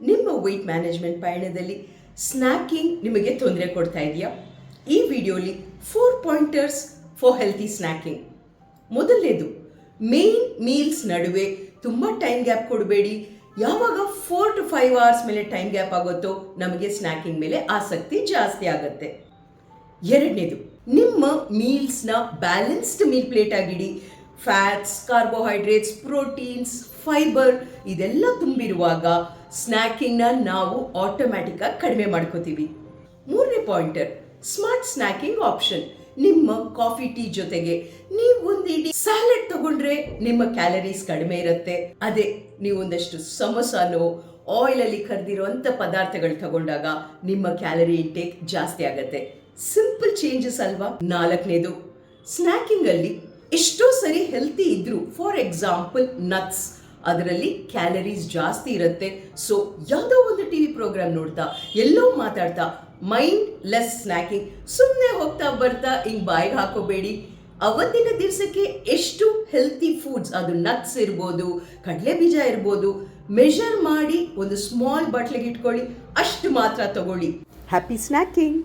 ನಿಮ್ಮ weight management ಪಯಣದಲ್ಲಿ snacking ನಿಮಗೆ ತೊಂದರೆ ಕೊಡ್ತಾ ಇದೆಯಾ? ಈ ವಿಡಿಯೋಲಿ four pointers for healthy snacking ಮೊದಲನೇದು ಮೇನ್ ಮೀಲ್ಸ್ ನಡುವೆ ತುಂಬ ಟೈಮ್ ಗ್ಯಾಪ್ ಕೊಡಬೇಡಿ. ಯಾವಾಗ ಫೋರ್ ಟು ಫೈವ್ ಅವರ್ಸ್ ಮೇಲೆ ಟೈಮ್ ಗ್ಯಾಪ್ ಆಗುತ್ತೋ ನಮಗೆ ಸ್ನ್ಯಾಕಿಂಗ್ ಮೇಲೆ ಆಸಕ್ತಿ ಜಾಸ್ತಿ ಆಗುತ್ತೆ. ಎರಡನೇದು, ನಿಮ್ಮ ಮೀಲ್ಸ್ನ ಬ್ಯಾಲೆನ್ಸ್ಡ್ ಮೀಲ್ ಪ್ಲೇಟ್ ಆಗಿಡಿ ಫ್ಯಾಟ್ಸ್ ಕಾರ್ಬೋಹೈಡ್ರೇಟ್ಸ್ ಪ್ರೋಟೀನ್ಸ್ ಫೈಬರ್ ಇದೆಲ್ಲ ತುಂಬಿರುವಾಗ ಸ್ನ್ಯಾಕಿಂಗ್ನ ನಾವು ಆಟೋಮ್ಯಾಟಿಕ್ಕಾಗಿ ಕಡಿಮೆ ಮಾಡ್ಕೋತೀವಿ. ಮೂರನೇ ಪಾಯಿಂಟರ್ ಸ್ಮಾರ್ಟ್ ಸ್ನ್ಯಾಕಿಂಗ್ ಆಪ್ಷನ್ ನಿಮ್ಮ ಕಾಫಿ ಟೀ ಜೊತೆಗೆ ನೀವು ಒಂದು ಇಡೀ ಸ್ಯಾಲೆಡ್ ತಗೊಂಡ್ರೆ ನಿಮ್ಮ ಕ್ಯಾಲರೀಸ್ ಕಡಿಮೆ ಇರುತ್ತೆ. ಅದೇ, ನೀವು ಒಂದಷ್ಟು ಸಮೋಸಾನೋ ಆಯಿಲ್ ಅಲ್ಲಿ ಕರೆದಿರುವಂತ ಪದಾರ್ಥಗಳು ತಗೊಂಡಾಗ ನಿಮ್ಮ ಕ್ಯಾಲರಿ ಇಂಟೇಕ್ ಜಾಸ್ತಿ ಆಗತ್ತೆ. ಸಿಂಪಲ್ ಚೇಂಜಸ್ ಅಲ್ವಾ? ನಾಲ್ಕನೇದು ಸ್ನ್ಯಾಕಿಂಗ್ ಅಲ್ಲಿ ಎಷ್ಟೋ ಸರಿ ಹೆಲ್ತಿ ಇದ್ರು ಫಾರ್ ಎಕ್ಸಾಂಪಲ್ ನಟ್ಸ್ ಅದರಲ್ಲಿ ಕ್ಯಾಲರೀಸ್ ಜಾಸ್ತಿ ಇರುತ್ತೆ. ಸೊ ಯಾವುದೋ ಒಂದು ಟಿ ವಿ ಪ್ರೋಗ್ರಾಮ್ ನೋಡ್ತಾ, ಎಲ್ಲೋ ಮಾತಾಡ್ತಾ ಮೈಂಡ್ ಲೆಸ್ ಸ್ನ್ಯಾಕಿಂಗ್ ಸುಮ್ಮನೆ ಹೋಗ್ತಾ ಬರ್ತಾ, ಹಿಂಗೆ ಬಾಯಿಗೆ ಹಾಕೋಬೇಡಿ. ಅವತ್ತಿನ ದಿವಸಕ್ಕೆ ಎಷ್ಟು ಹೆಲ್ತಿ ಫುಡ್ಸ್ ಅದು ನಟ್ಸ್ ಇರ್ಬೋದು, ಕಡಲೆ ಬೀಜ ಇರ್ಬೋದು ಮೆಷರ್ ಮಾಡಿ ಒಂದು ಸ್ಮಾಲ್ ಬಟ್ಲಿಗೆ ಇಟ್ಕೊಳ್ಳಿ, ಅಷ್ಟು ಮಾತ್ರ ತಗೊಳ್ಳಿ. Happy snacking